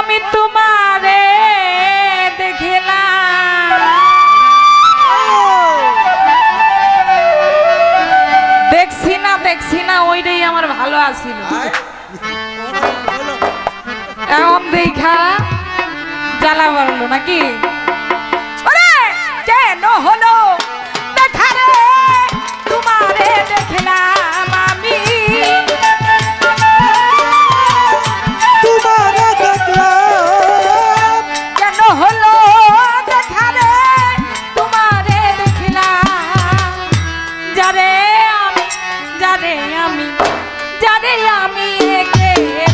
আমি তোমারে দেখছি না দেখছি না ওইটাই আমার ভালো জ্বালা বাড়লো নাকি? কেন হলো? যারে আমি যারে আমি একে